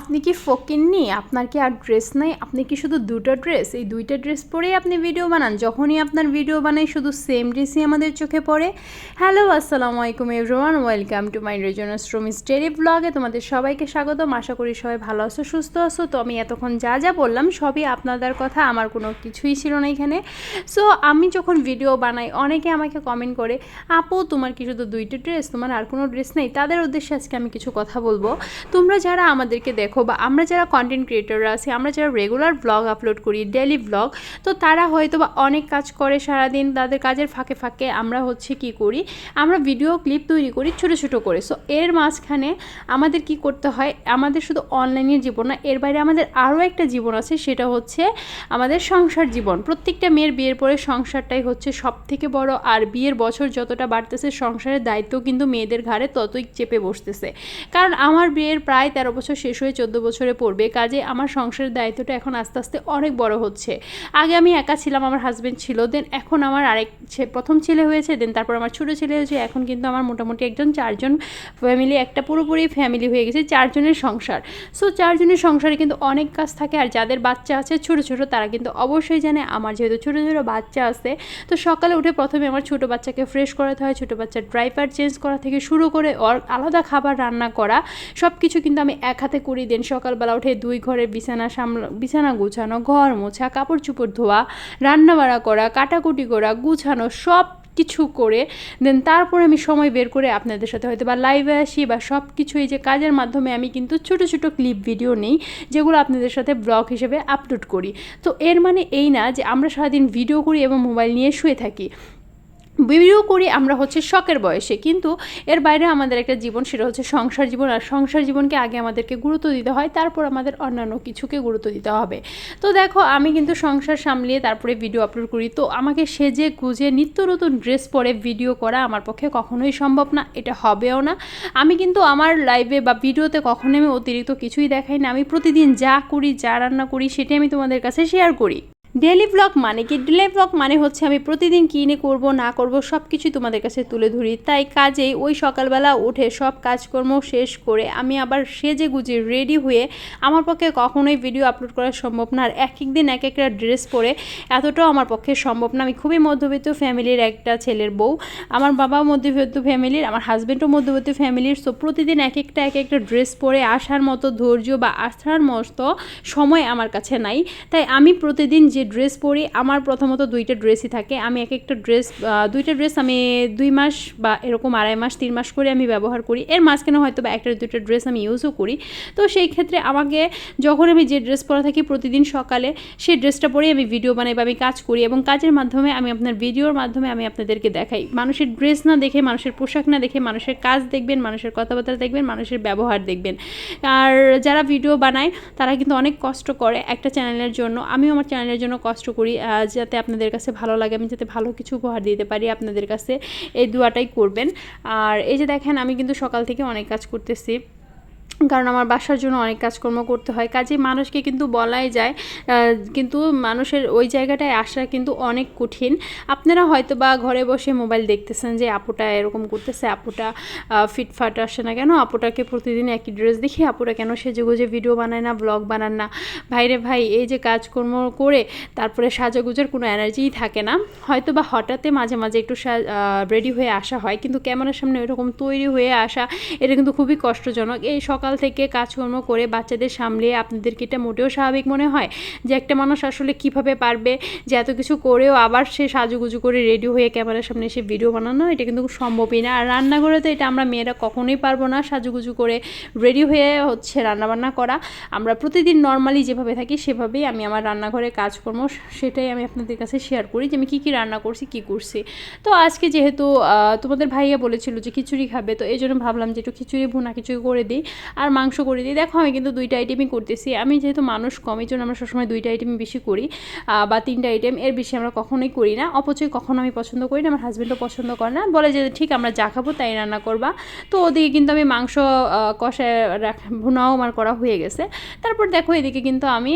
আপনি কি ফকিননি আপনার কি আর ড্রেস নাই? আপনি কি শুধু দুটো ড্রেস এই দুইটা ড্রেস পরেই আপনি ভিডিও বানান? যখনই আপনার ভিডিও বানাই, শুধু সেম ড্রেসই আমাদের চোখে পড়ে। হ্যালো আসসালামু আলাইকুম everyone welcome to my Rejnas room story ব্লগে তোমাদের সবাইকে স্বাগতম। আশা করি সবাই ভালো আছো, সুস্থ আছো। তো আমি এতক্ষণ যা যা বললাম, সবই আপনাদের কথা। আমার কোনো কিছুই ছিল না এখানে। সো আমি যখন ভিডিও বানাই, অনেকে আমাকে কমেন্ট করে, আপু, তোমার কি শুধু দুইটা ড্রেস তোমার আর কোনো ড্রেস নেই? তাদের উদ্দেশ্যে আজকে আমি কিছু কথা বলব। তোমরা যারা আমাদেরকে দেখো বা আমরা যারা কন্টেন্ট ক্রিয়েটররা আছি, আমরা যারা রেগুলার ব্লগ আপলোড করি ডেলি ব্লগ তো তারা হয়তো বা অনেক কাজ করে সারাদিন, তাদের কাজের ফাঁকে ফাঁকে আমরা হচ্ছে কি করি, আমরা ভিডিও ক্লিপ তৈরি করি ছোটো ছোটো করে। সো এর মাঝখানে আমাদের কি করতে হয়, আমাদের শুধু অনলাইনের জীবন না, এর বাইরে আমাদের আরও একটা জীবন আছে, সেটা হচ্ছে আমাদের সংসার জীবন। প্রত্যেকটা মেয়ের বিয়ের পরে সংসারটাই হচ্ছে সব থেকে বড়, আর বিয়ের বছর যতটা বাড়তেছে, সংসারের দায়িত্ব কিন্তু মেয়েদের ঘাড়ে ততই চেপে বসতেছে। কারণ আমার বিয়ের প্রায় তেরো বছর শেষ হয়ে চোদ্দ বছরে পড়বে, কাজে আমার সংসারের দায়িত্বটা এখন আস্তে আস্তে অনেক বড় হচ্ছে। আগে আমি একা ছিলাম, আমার হাজব্যান্ড ছিল দেন এখন আমার আরেক প্রথম ছেলে হয়েছে দেন তারপর আমার ছোটো ছেলে হয়েছে, এখন কিন্তু আমার মোটামুটি একজন চারজন ফ্যামিলি একটা পুরোপুরি ফ্যামিলি হয়ে গেছে, চারজনের সংসার। সো চারজনের সংসারে কিন্তু অনেক কাজ থাকে, আর যাদের বাচ্চা আছে ছোটো ছোটো, তারা কিন্তু অবশ্যই জানে আমার যেহেতু ছোটো ছোটো বাচ্চা আছে, তো সকালে উঠে প্রথমে আমার ছোটো বাচ্চাকে ফ্রেশ করাতে হয়, ছোটো বাচ্চার ড্রাইপার চেঞ্জ করা থেকে শুরু করে আলাদা খাবার রান্না করা সব কিছু কিন্তু আমি এক হাতে করি দেন সকালবেলা উঠে দুই ঘরের বিছানা সামলা, বিছানা গুছানো, ঘর মোছা, কাপড় চোপড় ধোয়া, রান্নাবাড়া করা, কাটাকুটি করা, গুছানো, সব কিছু করে দেন তারপরে আমি সময় বের করে আপনাদের সাথে হয়তো বা লাইভে আসি বা সব কিছু এই যে কাজের মাধ্যমে আমি কিন্তু ছোটো ছোটো ক্লিপ ভিডিও নেই যেগুলো আপনাদের সাথে ব্লগ হিসেবে আপলোড করি। তো এর মানে এই না যে আমরা সারাদিন ভিডিও করি এবং মোবাইল নিয়ে শুয়ে থাকি। ভিডিও করি, আমরা হচ্ছে শখের বয়সে। কিন্তু এর বাইরে আমাদের একটা জীবন, সেটা হচ্ছে সংসার জীবন। আর সংসার জীবনকে আগে আমাদেরকে গুরুত্ব দিতে হয়, তারপর আমাদের অন্যান্য কিছুকে গুরুত্ব দিতে হবে। তো দেখো, আমি কিন্তু সংসার সামলিয়ে তারপরে ভিডিও আপলোড করি। তো আমাকে সেজে গুজে নিত্য নতুন ড্রেস পরে ভিডিও করা আমার পক্ষে কখনোই সম্ভব না, এটা হবেও না। আমি কিন্তু আমার লাইভে বা ভিডিওতে কখনোই আমি অতিরিক্ত কিছুই দেখাই না। আমি প্রতিদিন যা করি, যা রান্না করি, সেটাই আমি তোমাদের কাছে শেয়ার করি। ডেলি ব্লগ মানে কি? ডেলি ব্লগ মানে হচ্ছে আমি প্রতিদিন কী নিয়ে করব, না করব সব কিছুই তোমাদের কাছে তুলে ধরি। তাই কাজেই ওই সকালবেলা উঠে সব কাজকর্ম শেষ করে আমি আবার সেজে গুজে রেডি হয়ে আমার পক্ষে কখনোই ভিডিও আপলোড করা সম্ভব না। আর এক এক দিন এক একটা ড্রেস পরে এতটাও আমার পক্ষে সম্ভব না। আমি খুবই মধ্যবিত্ত ফ্যামিলির একটা ছেলের বউ। আমার বাবা মধ্যবিত্ত ফ্যামিলির আমার হাজব্যান্ডও মধ্যবিত্ত ফ্যামিলির সো প্রতিদিন এক একটা এক একটা ড্রেস পরে আসার মতো ধৈর্য বা আসার মতো সময় আমার কাছে নাই। তাই আমি প্রতিদিন যে ড্রেস পরি, আমার প্রথমত দুইটা ড্রেসই থাকে। আমি এক একটা ড্রেস দুইটা ড্রেস আমি দুই মাস বা এরকম আড়াই মাস, তিন মাস করে আমি ব্যবহার করি। এর মাঝখানে হয়তো বা একটা দুইটা ড্রেস আমি ইউজও করি। তো সেই ক্ষেত্রে আমাকে যখন আমি যে ড্রেস পরা থাকি প্রতিদিন সকালে, সেই ড্রেসটা পরেই আমি ভিডিও বানাই বা আমি কাজ করি এবং কাজের মাধ্যমে আমি আপনার ভিডিওর মাধ্যমে আমি আপনাদেরকে দেখাই। মানুষের ড্রেস না দেখে, মানুষের পোশাক না দেখে, মানুষের কাজ দেখবেন, মানুষের কথাবার্তা দেখবেন, মানুষের ব্যবহার দেখবেন। আর যারা ভিডিও বানায়, তারা কিন্তু অনেক কষ্ট করে একটা চ্যানেলের জন্য। আমিও আমার চ্যানেলের জন্য কষ্ট করি যাতে আপনাদের কাছে ভালো লাগে, আমি যাতে ভালো কিছু উপহার দিতে পারি আপনাদের কাছে। এই দুয়াটাই করবেন। আর এই যে দেখেন, আমি কিন্তু সকাল থেকে অনেক কাজ করতেছি। কারণ আমার বাসার জন্য অনেক কাজকর্ম করতে হয়। কাজে মানুষকে কিন্তু বলাই যায় কিন্তু মানুষের ওই জায়গাটায় আসা কিন্তু অনেক কঠিন। আপনারা হয়তো বা ঘরে বসে মোবাইল দেখতেছেন যে, আপুটা এরকম করতেছে, আপুটা ফিটফাট আসে না কেন? আপুটাকে প্রতিদিন একই ড্রেস দেখি আপুটা কেন সেজে গুজে ভিডিও বানায় না, ব্লগ বানান না? ভাইরে ভাই, এই যে কাজকর্ম করে তারপরে সাজাগুজের কোনো এনার্জিই থাকে না। হয়তো বা হঠাৎই মাঝে মাঝে একটু রেডি হয়ে আসা হয়, কিন্তু ক্যামেরার সামনে এরকম তৈরি হয়ে আসা, এটা কিন্তু খুবই কষ্টজনক। এই সকাল থেকে কাজকর্ম করে বাচ্চাদের সামলে আপনাদেরকে এটা মোটেও স্বাভাবিক মনে হয় যে একটা মানুষ আসলে কীভাবে পারবে যে এত কিছু করেও আবার সে সাজুগুজু করে রেডি হয়ে ক্যামেরার সামনে এসে ভিডিও বানানো, এটা কিন্তু সম্ভবই না। আর রান্নাঘরে তো এটা আমরা মেয়েরা কখনোই পারব না সাজুগুজু করে রেডি হয়ে হচ্ছে রান্নাবান্না করা। আমরা প্রতিদিন নর্মালি যেভাবে থাকি সেভাবেই আমি আমার রান্নাঘরে কাজকর্ম, সেটাই আমি আপনাদের কাছে শেয়ার করি যে আমি কী কী রান্না করছি, কী করছি। তো আজকে যেহেতু তোমাদের ভাইয়া বলেছিল যে খিচুড়ি খাবে, তো এই জন্য ভাবলাম যে একটু খিচুড়ি ভুনা খিচুড়ি করে দিই। আর মাংস করে দিই। দেখো, আমি কিন্তু দুইটা আইটেমই করতেছি। আমি যেহেতু মানুষ কম এই জন্য আমরা সবসময় দুইটা আইটেম বেশি করি বা তিনটা আইটেম এর বেশি আমরা কখনোই করি না। অপচয় কখনো আমি পছন্দ করি না, আমার হাজব্যান্ডও পছন্দ করে না। বলে যে, ঠিক, আমরা যা খাব তাই রান্না করবা। তো ওদিকে কিন্তু আমি মাংস কষায় ভুনাও আমার করা হয়ে গেছে। তারপর দেখো, এদিকে কিন্তু আমি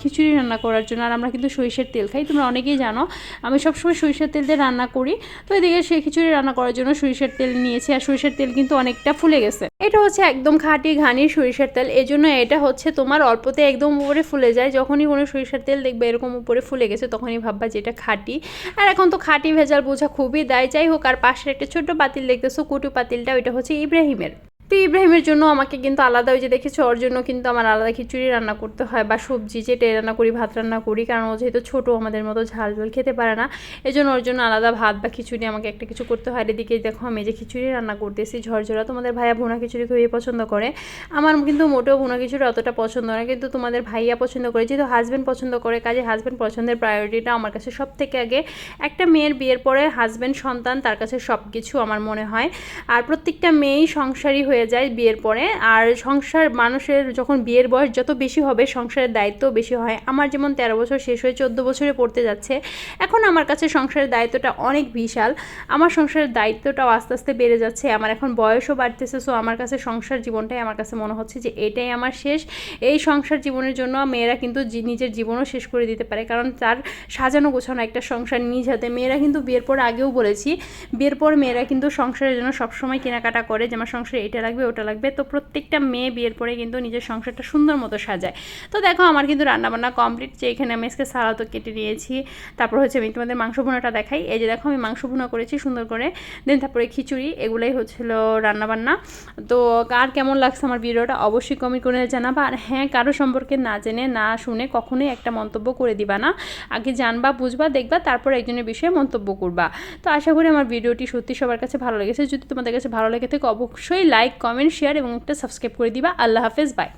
খিচুড়ি রান্না করার জন্য, আর আমরা কিন্তু সরিষার তেল খাই। তোমরা অনেকেই জানো, আমি সবসময় সরিষার তেল দিয়ে রান্না করি। তো এদিকে সেই খিচুড়ি রান্না করার জন্য সরিষার তেল নিয়েছি, আর সরিষার তেল কিন্তু অনেকটা ফুলে গেছে। এটা হচ্ছে একদম খাঁটি ঘানির সরিষার তেল। এই জন্য এটা হচ্ছে তোমার অল্পতে একদম উপরে ফুলে যায়। যখনই কোনো সরিষার তেল দেখবে এরকম উপরে ফুলে গেছে, তখনই ভাববা যে এটা খাঁটি। আর এখন তো খাঁটি ভেজাল বোঝা খুবই দায়। যাই হোক, আর পাশের একটা ছোট্ট পাতিল দেখতেছো, কুটু পাতিলটা, ওইটা হচ্ছে ইব্রাহিমের। তো ইব্রাহিমের জন্য আমাকে কিন্তু আলাদা, ওই যে দেখেছ ওর জন্য কিন্তু আমার আলাদা খিচুড়ি রান্না করতে হয় বা সবজি যেটা রান্না করি, ভাত রান্না করি, কারণ ও যেহেতু ছোটো, আমাদের মতো ঝাল ঝোল খেতে পারে না। এই জন্য ওর জন্য আলাদা ভাত বা খিচুড়ি আমাকে একটা কিছু করতে হয়। এদিকে দেখো, আমি যে খিচুড়ি রান্না করতেছি, ঝরঝরা, তোমাদের ভাইয়া ভুনা খিচুড়ি খুবই পছন্দ করে। আমার কিন্তু মোটেও ভুনা খিচুড়ি অতটা পছন্দ না, কিন্তু তোমাদের ভাইয়া পছন্দ করে, যেহেতু হাজব্যান্ড পছন্দ করে, কাজে হাজব্যান্ড পছন্দের প্রায়োরিটিটা আমার কাছে সব থেকে আগে একটা মেয়ের বিয়ের পরে হাজব্যান্ড সন্তান, তার কাছে সব কিছু আমার মনে হয়। আর প্রত্যেকটা মেয়েই সংসারী হয়ে যায় বিয়ের পরে। আর সংসার, মানুষের যখন বিয়ের বয়স যত বেশি হবে, সংসারের দায়িত্ব বেশি হয়। আমার যেমন তেরো বছর শেষ হয়ে চোদ্দ বছরে পড়তে যাচ্ছে, এখন আমার কাছে সংসারের দায়িত্বটা অনেক বিশাল। আমার সংসারের দায়িত্বটাও আস্তে আস্তে বেড়ে যাচ্ছে, আমার এখন বয়সও বাড়তেছে সো আমার কাছে সংসার জীবনটাই আমার কাছে মনে হচ্ছে যে এটাই আমার শেষ। এই সংসার জীবনের জন্য মেয়েরা কিন্তু নিজের জীবনও শেষ করে দিতে পারে, কারণ তার সাজানো গোছানো একটা সংসার নিজ হাতে। মেয়েরা কিন্তু বিয়ের পর আগেও বলেছি, বিয়ের পর মেয়েরা কিন্তু সংসারের জন্য সবসময় কেনাকাটা করে যে আমার সংসারে এটা লাগবে, ওটা লাগবে। তো প্রত্যেকটা মেয়ে বিয়ের পরে কিন্তু নিজের সংসারটা সুন্দর মতো সাজায়। তো দেখো, আমার কিন্তু রান্নাবান্না কমপ্লিট যে এখানে আমি আজকে সালাদও কেটে নিয়েছি। তারপর হচ্ছে আমি তোমাদের মাংস ভুনাটা দেখাই। এই যে দেখো, আমি মাংস ভুনা করেছি সুন্দর করে। দেন তারপরে খিচুড়ি, এগুলাই হচ্ছিল রান্নাবান্না। তো কার কেমন লাগছে আমার ভিডিওটা অবশ্যই কমেন্ট করে জানাবা। আর হ্যাঁ কারও সম্পর্কে না জেনে, না শুনে কখনোই একটা মন্তব্য করে দিবা না। আগে জানবা, বুঝবা, দেখবা, তারপর একজনের বিষয়ে মন্তব্য করবা। তো আশা করি আমার ভিডিওটি সত্যি সবার কাছে ভালো লেগেছে। যদি তোমাদের কাছে ভালো লেগে থাকে, অবশ্যই লাইক কমেন্ট শেয়ার এবং একটা সাবস্ক্রাইব করে দিবা। আল্লাহ হাফেজ বাই